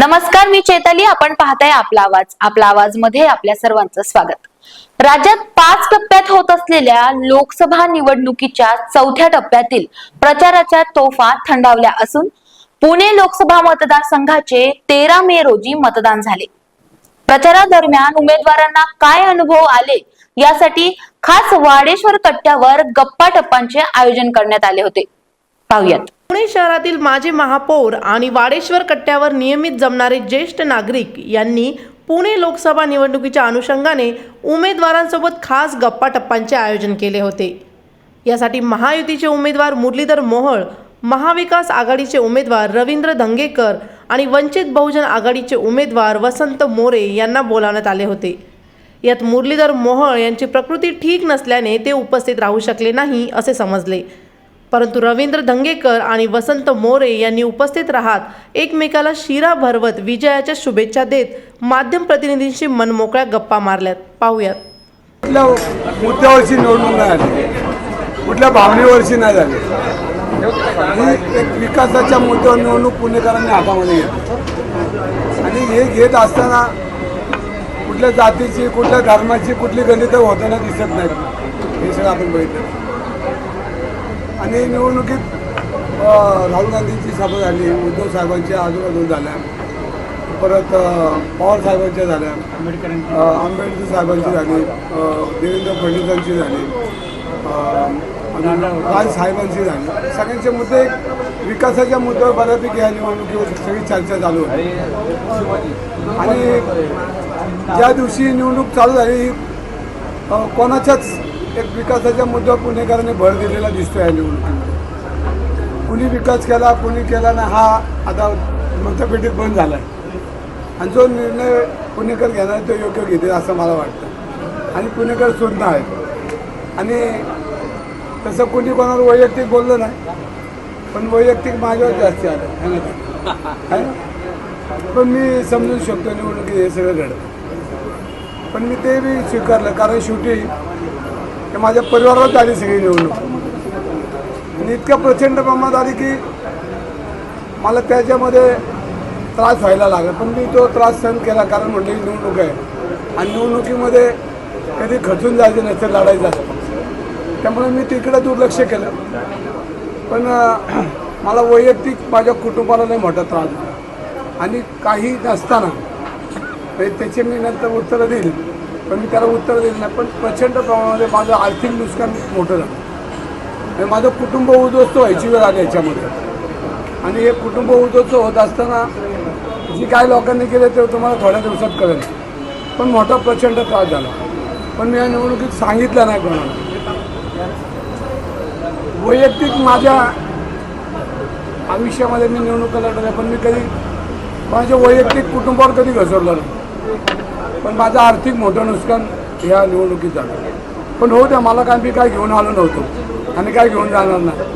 नमस्कार मी चेतली. आपण पाहताय आपला आवाज. आपला आवाजमध्ये आपल्या सर्वांचं स्वागत. राज्यात पाच टप्प्यात होत असलेल्या लोकसभा निवडणुकीच्या चौथ्या टप्प्यातील प्रचाराच्या तोफा थंडावल्या असून पुणे लोकसभा मतदारसंघाचे तेरा मे रोजी मतदान झाले. प्रचारादरम्यान उमेदवारांना काय अनुभव आले यासाठी खास वाडेश्वर कट्ट्यावर गप्पा टप्पांचे आयोजन करण्यात आले होते. पाहुयात. पुणे शहरातील माजी महापौर आणि वाडेश्वर कट्ट्यावर नियमित जमणारे ज्येष्ठ नागरिक यांनी पुणे लोकसभा निवडणुकीच्या अनुषंगाने उमेदवारांसोबत खास गप्पा टप्पांचे आयोजन केले होते. यासाठी महायुतीचे उमेदवार मुरलीधर मोहोळ महाविकास आघाडीचे उमेदवार रवींद्र धंगेकर आणि वंचित बहुजन आघाडीचे उमेदवार वसंत मोरे यांना बोलावण्यात आले होते. यात मुरलीधर मोहोळ यांची प्रकृती ठीक नसल्याने ते उपस्थित राहू शकले नाही असे समजले. परंतु रवींद्र धंगेकर आणि वसंत मोरे यांनी उपस्थित राहत एकमेकाला शिरा भरवत विजयाच्या शुभेच्छा देत माध्यम प्रतिनिधींशी मनमोकळ्या गप्पा मारल्यात. पाहूयात. कुठल्या मुद्द्यावरची निवडणूक नाही झाली कुठल्या भावनेवरची नाही झाली एक विकासाच्या मुद्द्यावर निवडणूक पुणेकरांनी हातामध्ये घेतली. आणि हे घेत असताना कुठल्या जातीची कुठल्या धर्माची कुठली गणितं होताना दिसत नाहीत. हे सगळं आपण बघितलं. आणि निवडणुकीत राहुल गांधींची सभा झाली उद्धव साहेबांच्या आजूबाजू झाल्या परत पवार साहेबांच्या झाल्या आंबेडकर साहेबांची झाली देवेंद्र फडणवीसांची झाली राज साहेबांची झाली. सगळ्यांचे मुद्दे विकासाच्या मुद्द्यावर बऱ्यापैकी या निवडणुकीवर सगळी चर्चा चालू होती. आणि ज्या दिवशी निवडणूक चालू झाली कोणाच्याच एक विकासाच्या मुद्द्यावर पुणेकरांनी भर दिलेला दिसतो या निवडणुकीमध्ये कुणी विकास केला कुणी केला ना हा आता मतपेटीत बंद झाला आहे आणि जो निर्णय पुणेकर घेणार तो योग्य घेतील असं मला वाटतं. आणि पुणेकर सुद्धा आहेत. आणि तसं कोणी कोणावर वैयक्तिक बोललं नाही पण वैयक्तिक माझ्यावर जास्ती आलं है है ना? पण मी समजू शकतो निवडणुकीत हे सगळं घडतं. पण मी ते बी स्वीकारलं कारण शेवटी हे माझ्या परिवारालाच आली सगळी निवडणूक. आणि इतक्या प्रचंड प्रमाणात आली की मला त्याच्यामध्ये त्रास व्हायला लागला. पण मी तो त्रास सहन केला कारण म्हणजे की निवडणूक आहे. आणि निवडणुकीमध्ये कधी खचून जायचं नसतं लढायचं असतं त्यामुळे मी तिकडे दुर्लक्ष केलं. पण मला वैयक्तिक माझ्या कुटुंबाला नाही मोठा त्रास आणि काही नसताना त्याचे मी नंतर उत्तरं देईल. पण मी त्याला उत्तर दिलं नाही. पण प्रचंड प्रमाणामध्ये माझं आर्थिक नुकसान मोठं झालं. आणि माझं कुटुंब उद्ध्वस्त व्हायची वेळ आली याच्यामध्ये. आणि हे कुटुंब उद्ध्वस्त होत असताना जी काय लोकांनी केलं ते तुम्हाला थोड्या दिवसात कळेल. पण मोठा प्रचंड त्रास झाला. पण मी या निवडणुकीत सांगितलं नाही कोणाला. वैयक्तिक माझ्या आयुष्यामध्ये मी निवडणुका लढवल्या पण मी कधी माझ्या वैयक्तिक कुटुंबावर कधी घसरलो नाही. पण माझं आर्थिक मोठं नुकसान ह्या निवडणुकीत झालं. पण हो त्या मला काय मी काय घेऊन आलो नव्हतो आणि काय घेऊन जाणार नाही.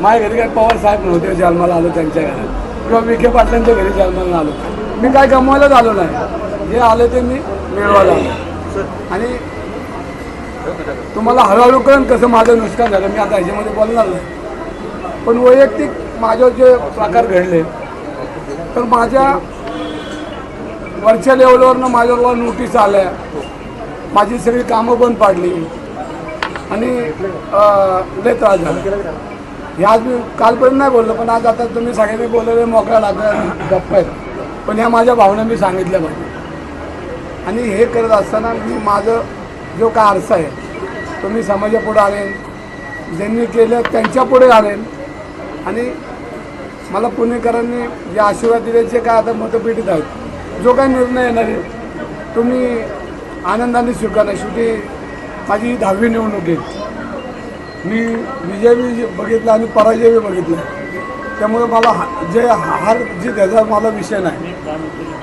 माझ्या घरी काय पवार साहेब नव्हते जन्माला आलो त्यांच्या घरात किंवा विखे पाटलांच्या घरी जन्माला आलो. मी काय गमवायलाच आलो नाही. जे आलं ते मी मिळवायला आलो. आणि तुम्हाला हळूहळू कळण कसं माझं नुकसान झालं. मी आता ह्याच्यामध्ये बोलणार नाही. पण वैयक्तिक माझ्यावर जे प्रकार घडले तर माझ्या वरच्या लेवलवरनं माझ्यावर नोटीस आल्या. माझी सगळी कामं बंद पाडली. आणि लय त्रास झाला. हे आज मी कालपर्यंत नाही बोललो पण आज आता तुम्ही सगळ्यांनी बोललेले मोकळा लागला गप्प आहेत. पण ह्या माझ्या भावना मी सांगितल्या पाहिजे. आणि हे करत असताना मी माझं जो काय आरसा आहे तो मी समाजापुढे आणेन. ज्यांनी केलं त्यांच्यापुढे आणेन. आणि मला पुणेकरांनी जे आशीर्वाद दिले जे काय आता मतपेटीत आहेत. जो काय निर्णय येणार आहे तुम्ही आनंदाने स्वीकारणार शेवटी माझी दहावी निवडणूक आहे. मी विजय बी बघितला आणि पराजय बी बघितला. त्यामुळे मला हा- जे हार जी त्याचा मला विषय नाही.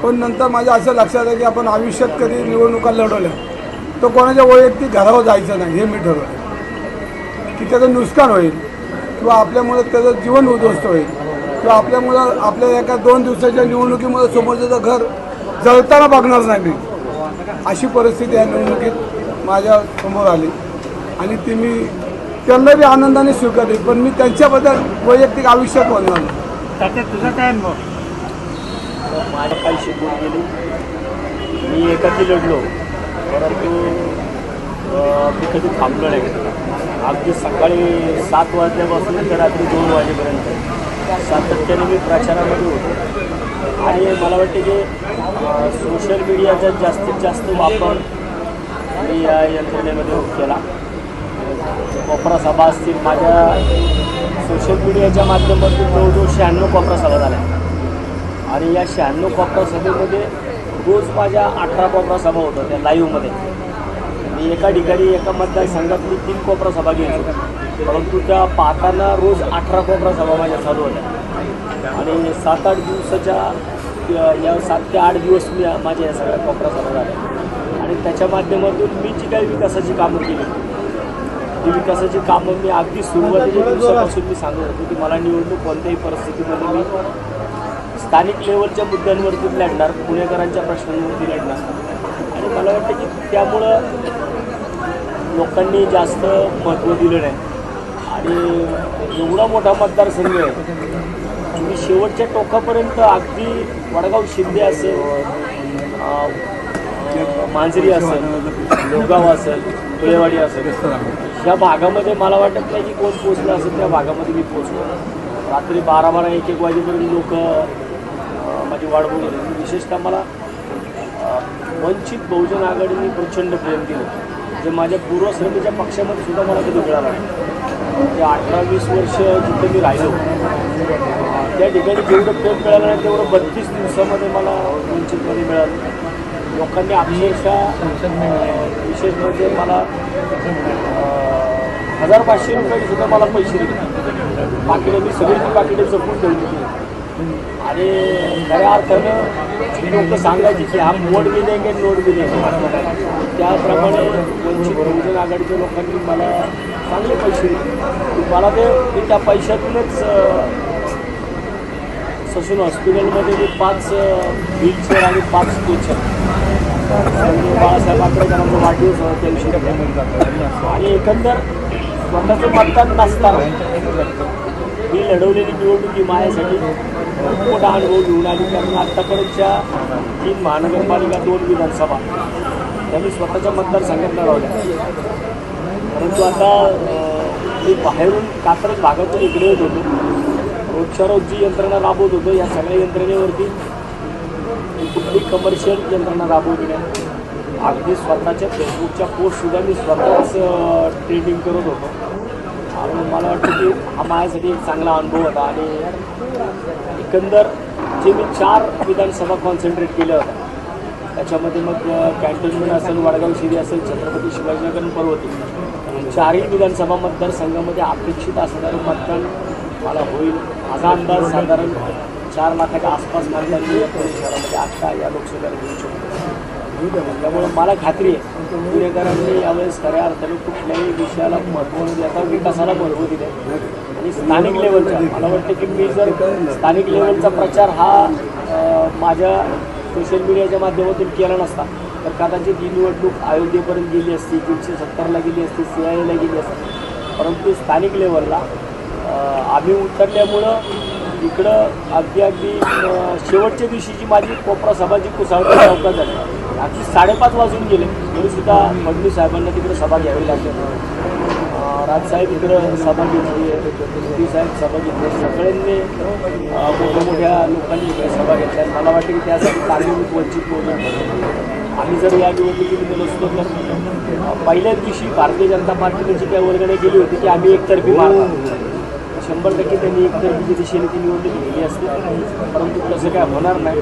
पण नंतर माझ्या असं लक्षात आहे की आपण आयुष्यात कधी निवडणुका लढवल्या तर कोणाच्या वैयक्तिक घरावर जायचं नाही हे मी ठरवलं. की त्याचं नुकसान होईल किंवा आपल्यामुळे त्याचं जीवन उद्ध्वस्त होईल. किंवा आपल्यामुळं आपल्या एका दोन दिवसाच्या निवडणुकीमुळे समोरचं घर जळताना बघणार नाही मी. अशी परिस्थिती या निवडणुकीत माझ्यासमोर आली. आणि ती मी त्यांना बी आनंदाने स्वीकारली पण मी त्यांच्याबद्दल वैयक्तिक आयुष्यात बोलणार नाही. तुझा काय अनुभव? माझ्या काही शिकवून गेली. मी एकाकी लढलो. परंतु मी कधी थांबलो नाही. अगदी सकाळी सात वाजल्यापासून तर रात्री दोन वाजेपर्यंत. सातत्याने मी प्रचारामध्ये होतो. आणि मला वाटते की सोशल मीडियाचा जास्तीत जास्त वापर मी या यंत्रणेमध्ये केला. कोपरा सभा असतील माझ्या सोशल मीडियाच्या माध्यमातून जवळजवळ शहाण्णव कोपरा सभा झाल्या. आणि या शहाण्णव कोपरा सभेमध्ये रोज माझ्या अठरा कोपरा सभा होत्या त्या लाईव्हमध्ये मी एका ठिकाणी एका मतदारसंघात मी तीन कोपरा सभा घ्यायचो परंतु त्या पाहताना रोज अठरा कोपरा सभा माझ्या चालू होत्या. आणि सात आठ दिवसाच्या या- या सात ते आठ दिवस मी माझ्या या सगळ्या कोपरा सभा झाल्या. आणि त्याच्या माध्यमातून मी जी काही विकासाची कामं केली ती विकासाची कामं मी अगदी सुरुवातीच्या दिवसापासून मी सांगत होतो की मला निवडणूक कोणत्याही परिस्थितीमध्ये मी स्थानिक लेवलच्या मुद्द्यांवरती लढणार पुणेकरांच्या प्रश्नांवरती लढणार. आणि मला वाटतं की त्यामुळं लोकांनी जास्त महत्त्व दिलं नाही. आणि एवढा मोठा मतदारसंघ आहे. मी शेवटच्या टोकापर्यंत अगदी वडगाव शिंदे असेल मांजरी असेल लोगाव असेल कुळेवाडी असेल ह्या भागामध्ये मला वाटत नाही की कोण पोचलं असेल त्या भागामध्ये मी पोचलो रात्री बारा बारा एक एक वाजेपर्यंत लोक माझी वाट बघत होते. विशेषतः मला वंचित बहुजन आघाडीने प्रचंड प्रेम दिलं जे माझ्या पूर्वश्रमीच्या पक्षामध्ये सुद्धा मला कधी मिळाला नाही. ते अठरा वीस वर्ष जिथे मी राहिलो त्या ठिकाणी जेवढं प्रेम मिळालं नाही तेवढं बत्तीस दिवसामध्ये मला वंचितमध्ये मिळालं. लोकांनी अक्षरशः विशेष म्हणजे मला हजार पाचशे रुपये सुद्धा मला पैसे दिले. पाकिटे मी सगळी ती पाकिटे जपून ठेवली. होती आणि खऱ्या अर्थानं लोक सांगायचे की हा नोट बी देंगे नोट बी देंगे त्याप्रमाणे वंचित बहुजन आघाडीच्या लोकांनी मला चांगले पैसे मला ते मी त्या पैशातूनच ससून हॉस्पिटलमध्ये मी पाच व्हीलचेअर आणि पाच स्टेचर बाळासाहेब आंबेडकरांचा वाढदिवस होता त्याविषयी पेमेंट करतो आणि एकंदर स्वतःचं मतदान नसताना मी लढवलेली निवडणूक ही माझ्यासाठी खूप मोठा अनुभव घेऊन आली. कारण आत्तापर्यंतच्या तीन महानगरपालिका दोन विधानसभा त्यांनी स्वतःच्या मतदारसंघात लढवल्या परंतु आता मी बाहेरून कात्रज भागातून इकडे येत होतो. रोजच्यारोज जी यंत्रणा राबवत होतो. या सगळ्या यंत्रणेवरती कुठली कमर्शियल यंत्रणा राबवली नाही. अगदी स्वतःच्या फेसबुकच्या पोस्टसुद्धा मी स्वतःच ट्रेडिंग करत होतो. आणि मला वाटतं की हा माझ्यासाठी एक चांगला अनुभव होता. आणि एकंदर जे मी चार विधानसभा कॉन्सन्ट्रेट केलं त्याच्यामध्ये मग कॅन्टोन्मेंट असेल वडगाव शिरी असेल छत्रपती शिवाजीनगर पर्वती चारही विधानसभा मतदारसंघामध्ये अपेक्षित असणारं मतदान मला होईल. माझा अंदाज साधारण चार लाखाच्या आसपास मतदान मी पुणे शहरामध्ये आत्ता या लोकसभेला घेऊ शकतो. त्यामुळे मला खात्री आहे. पुणेकरांनी यावेळेस खऱ्या अर्थाने कुठल्याही विषयाला महत्त्व म्हणजे न देता विकासाला महत्त्व दिले. आणि स्थानिक लेवलचा मला वाटतं की मी जर स्थानिक लेवलचा प्रचार हा माझ्या सोशल मीडियाच्या माध्यमातून केला नसता तर कदाचित ही निवडणूक अयोध्येपर्यंत गेली असती तीनशे सत्तरला गेली असती सी आय एला गेली असती. परंतु स्थानिक लेवलला आम्ही उतरल्यामुळं इकडं अगदी अगदी शेवटच्या दिवशी जी माझी कोपरा सभा जी कुसावकर चौकात झाली अगदी साडेपाच वाजून गेले. तरीसुद्धा फडणवीस साहेबांना तिकडे सभा घ्यावी लागली. राजसाहेब इकडं सभा घेतली. मोदी साहेब सभा घेतली. सगळ्यांनी मोठ्या मोठ्या लोकांनी इकडे सभा घेतल्या. मला वाटतं की त्यासाठी कारणीभूत वंचित होणार आम्ही जर या निवडणुकीत गेलो असतो तर पहिल्या पहिल्याच दिवशी भारतीय जनता पार्टीने जी काही वर्गणी केली होती की आम्ही एकतर्फी मारणार. शंभर टक्के त्यांनी एकतर्फीची दिशेने ती निवडणूक घेतली असते. परंतु तसं काय होणार नाही.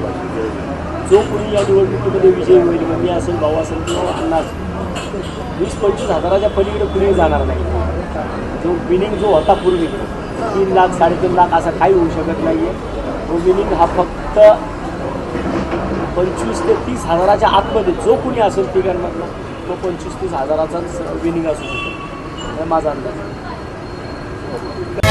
जो कोणी या निवडणुकीमध्ये विजय होईल मी असेल भाऊ असेल किंवा अण्णा असेल वीस पंचवीस हजाराच्या पलीकडे कुणी जाणार नाही जो विनिंग जो होता पूर्वी तीन लाख साडेतीन लाख असा काही होऊ शकत नाही. आहे तो विनिंग हा फक्त पंचवीस ते तीस हजाराच्या आतमध्ये जो कोणी असेल तिघांमधला तो पंचवीस तीस हजाराचाच विनिंग असू शकतो. माझा अंदाज. आहे